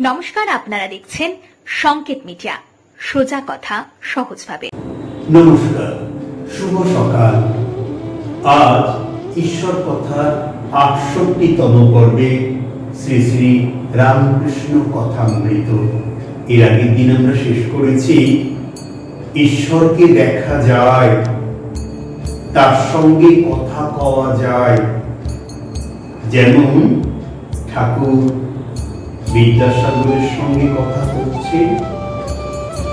নমস্কার, আপনারা দেখছেন সংকেত মিডিয়া। সোজা কথা, সহজভাবে। নমস্কার, শুভ সকাল। আজ ঈশ্বর কথার আটষট্টিতম পর্বে শ্রী শ্রী রামকৃষ্ণ কথামৃত। এর আগের দিন আমরা শেষ করেছি, ঈশ্বরকে দেখা যায়, তার সঙ্গে কথা কওয়া যায়। যেমন ঠাকুর বিদ্যাসাগরের সঙ্গে কথা করছে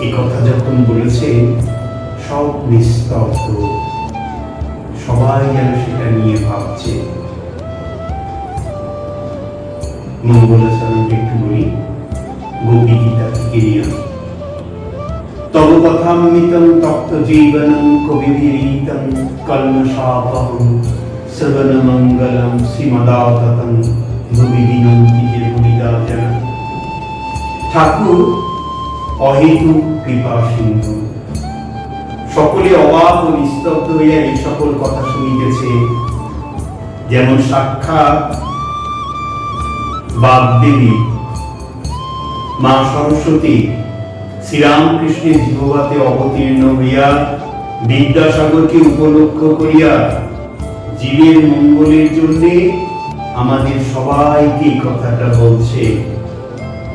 এ কথা যখন বলেছে, সব নিস্তব্ধ। সবাই যেন সেটা নিয়ে ভাবছে। মঙ্গলাচরণকে একটু বলি, গোপী গীতা থেকে নিয়ে। তব কথামৃতম তপ্ত জীবনম কবিভিরীতম কল্মষাপহম শ্রবণ মঙ্গলম শ্রীমদাততম ঠাকুর, অহেতু কৃপা সিন্ধু। সকলে অবাক ও নিস্তব্ধ হইয়া এই সকল কথা শুনিতেছে। যেমন সাক্ষাৎ বাগদেবী, মা সরস্বতী, শ্রীরামকৃষ্ণের জিহবাতে অবতীর্ণ হইয়া বিদ্যাসাগরকে উপলক্ষ করিয়া জীবের মঙ্গলের জন্য আমাদের সবাইকে এই কথাটা বলছে।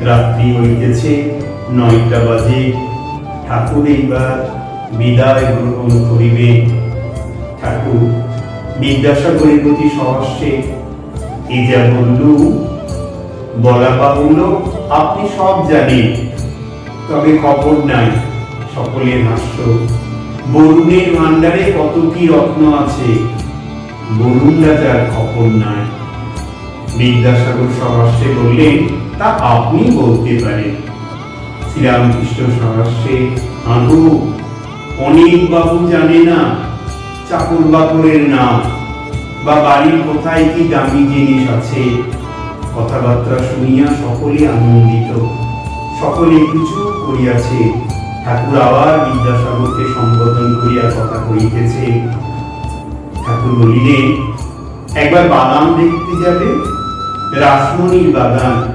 রাত্রি হইতেছে, নয়টা বাজে। ঠাকুর এইবার বিদায় গ্রহণ করিবে। ঠাকুর বিদ্যাসাগরের প্রতি সহস্যে এই যা বললু বলা বাহুল্য, আপনি সব জানেন। তবে খবর নাই, সকলের হাস্য। বরুণের ভান্ডারে কত কি রত্ন আছে। বরুণ রাজার খবর নাই। বিদ্যাসাগর সহস্যে বললেন তা আপনি বলতে পারেন। শ্রীরামকৃষ্ণ সহস্যে আনু অনেক বাবু জানে না চাকর বাকরের নাম বা বাড়ির কোথায় কি দামি জিনিস আছে? কথাবার্তা শুনিয়া সকলে আনন্দিত। সকলে কিছু করিয়াছে। ঠাকুর আবার বিদ্যাসাগরকে সম্বোধন করিয়া কথা কহিতেছে। ঠাকুর বলিলেন, একবার বাদাম দেখতে যাবে? রাসমণির বাগান।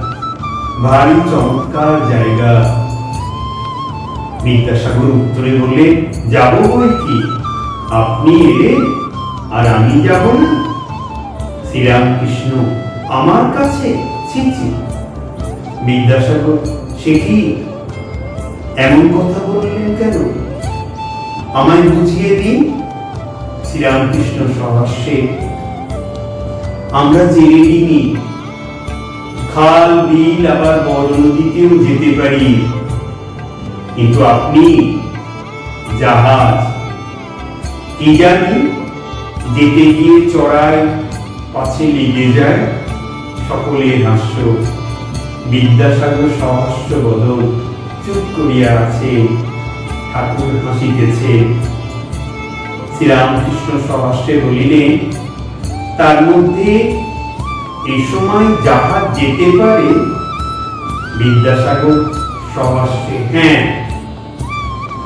ভারী চমৎকার জায়গা। বিদ্যাসাগর উত্তরে বললে, যাব বই কি? আপনি এলে আর আমি যাব না? শ্রীরামকৃষ্ণ, আমার কাছে? বিদ্যাসাগর, সে কি? এমন কথা বললেন কেন? আমায় বুঝিয়ে দিন। শ্রীরামকৃষ্ণ সহস্যে আমরা জেনে নিই খাল, বিল, আবার বড় নদীতেও যেতে পারি। কিন্তু আপনি জাহাজ, কি জানি, যেতে গিয়ে চড়ায় পাছে লেগে যায় সকলের হাস্য, বিদ্যাসাগর সহস্য বদল চুপ করিয়া আছে, ঠাকুর হাসিতেছে শ্রীরামকৃষ্ণ সহস্যে বলিলেন, তার মধ্যে এই সময় জাহাজ যেতে পারে, বিদ্যাসাগর সহস্যে হ্যাঁ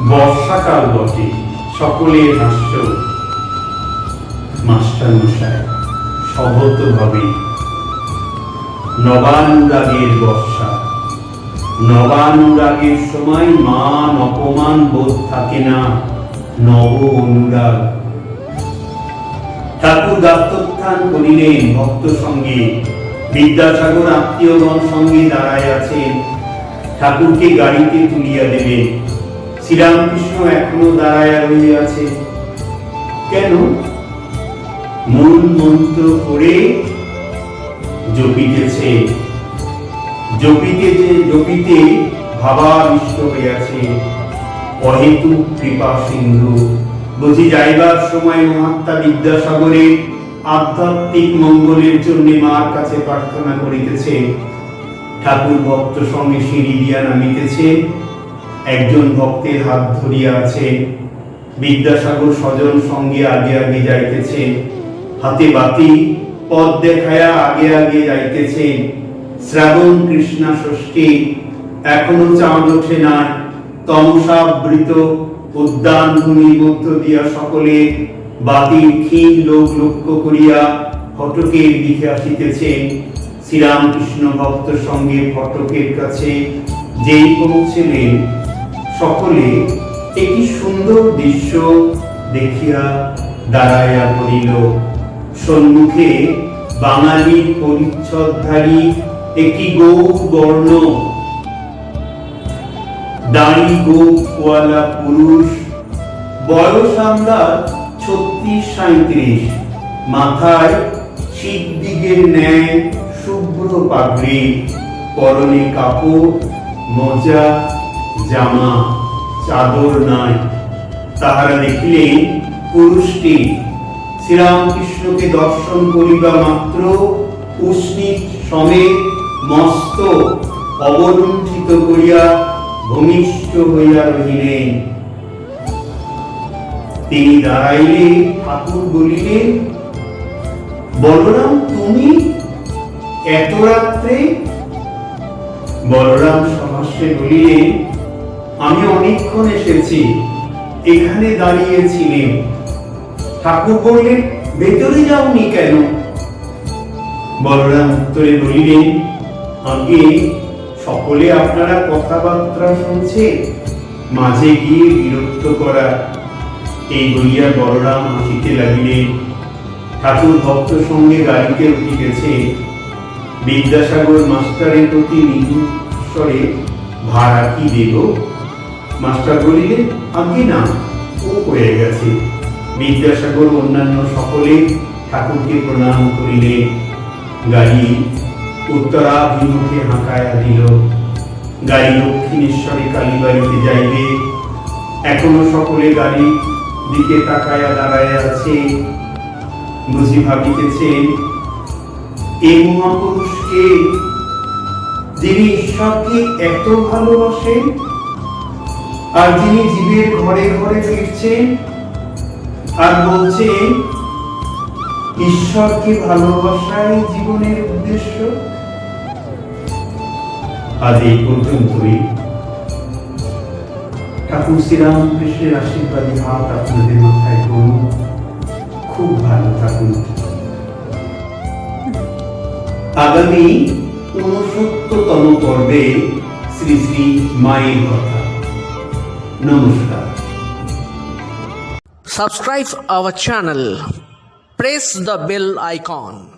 বর্ষাকাল বটে সকলের হাস্য। মাস্টার মশাই নবানুরাগের বর্ষা। নবানুরাগের সময় মান অপমান বোধ থাকে না, নব অনুরাগ। ঠাকুর গাত্রোত্থান করিলেন ভক্ত সঙ্গে। বিদ্যাসাগর আত্মীয়গণ সঙ্গে দাঁড়ায় আছেন। ঠাকুরকে গাড়িতে তুলিয়া দেবেন। শ্রীরামকৃষ্ণ এখনও দাঁড়ায় রইয়াছে কেন? মূল মন্ত্র করে জপিতেছে। জপিতে যে জপিতে ভাবাবিষ্ট হইয়াছে। অহেতু কৃপা সিন্ধু। বুঝি যাইবার সময় মহাত্মা বিদ্যাসাগরে আধ্যাত্মিক মঙ্গলের জন্য মার কাছে প্রার্থনা করিতেছে। ঠাকুর ভক্ত সঙ্গে সিঁড়ি দিয়া নামিতেছে। একজন ভক্তের হাত ধরিয়া আছে। বিদ্যাসাগর স্বজন সঙ্গে আগে আগে যাইতেছে। হাতে বাতি, পথ দেখায়া আগে আগে যাইতেছে। শ্রাবণ কৃষ্ণা ষষ্ঠী, এখনও চাঁদ ওঠে না তমসাবৃত উদ্যান ভূমির মধ্য দিয়া সকলে বাতির ক্ষীণ লোক লক্ষ্য করিয়া ফটকের দিকে আসিতেছে। শ্রীরামকৃষ্ণ ভক্ত সঙ্গে ফটকের কাছে যেই পৌঁছলেন, সকলে একটি সুন্দর দৃশ্য দেখিয়া দাঁড়াইয়া পড়িল। সম্মুখে বাঙালির পরিচ্ছদধারী একটি গৌর বর্ণ দাড়ি গোপওয়ালা পুরুষ। বয়স আমরা ছত্রিশ সাঁত্রিশ মাথায় শীত দিগের ন্যায় শুভ্র পাগড়ি, পরনে কাপড়, মোজা, জামা, চাদর নাই। তাহারা দেখিলে পুরুষটি শ্রীরামকৃষ্ণকে দর্শন করিবা মাত্র উষ্ণিত, সমেত মস্ত, অবলুণ্ঠিত করিয়া ভূমিষ্ঠ হইয়া রহিলেন। তিনি দাঁড়াইলে, ঠাকুর বলিলেন, বলরাম, তুমি এত রাত্রে? বলরাম সহস্রে বলিলেন, আমি অনেকক্ষণ এসেছি, এখানে দাঁড়িয়েছিলেন। ঠাকুর বললেন, ভেতরে যাওনি কেন? বলরাম উত্তরে বলিলেন, আগে সকলে আপনারা কথাবার্তা শুনছে, মাঝে গিয়ে বিরক্ত করা। এই বলিয়া বলরাম হাসিতে লাগিলেন। ঠাকুর ভক্ত সঙ্গে গাড়িতে উঠিতেছে। বিদ্যাসাগর মাস্টারের প্রতি নিরুস্বরে ভাড়া কি দেব? মাস্টার বলিলেন, আগে না, ও হয়ে গেছে। বিদ্যাসাগর অন্যান্য সকলে ঠাকুরকে প্রণাম করিলে গাড়ি উত্তরাভিমুখে হাঁকায়া দিল। গাড়ি দক্ষিণেশ্বরে কালীবাড়িতে যাইবে। এখনও সকলে গাড়ি দিকে তাকায়া দাঁড়ায় আছে। বুঝি ভাবিতেছেন এই মহাপুরুষকে যিনি ঈশ্বরকে এত ভালোবাসেন আর যিনি জীবের ঘরে ঘরে ফিরছেন আর বলছেন ঈশ্বরকে ভালোবাসাই জীবনের উদ্দেশ্য? আজ এই পর্যন্তই। ঠাকুর শ্রীরামকৃষ্ণের আশীর্বাদী হাত আপনাদের মাথায় করুন খুব ভালো থাকুন। আগামী ঊনসত্তরতম পর্বে শ্রী শ্রী মায়ের কথা। নমস্কার। Subscribe our channel. Press the bell icon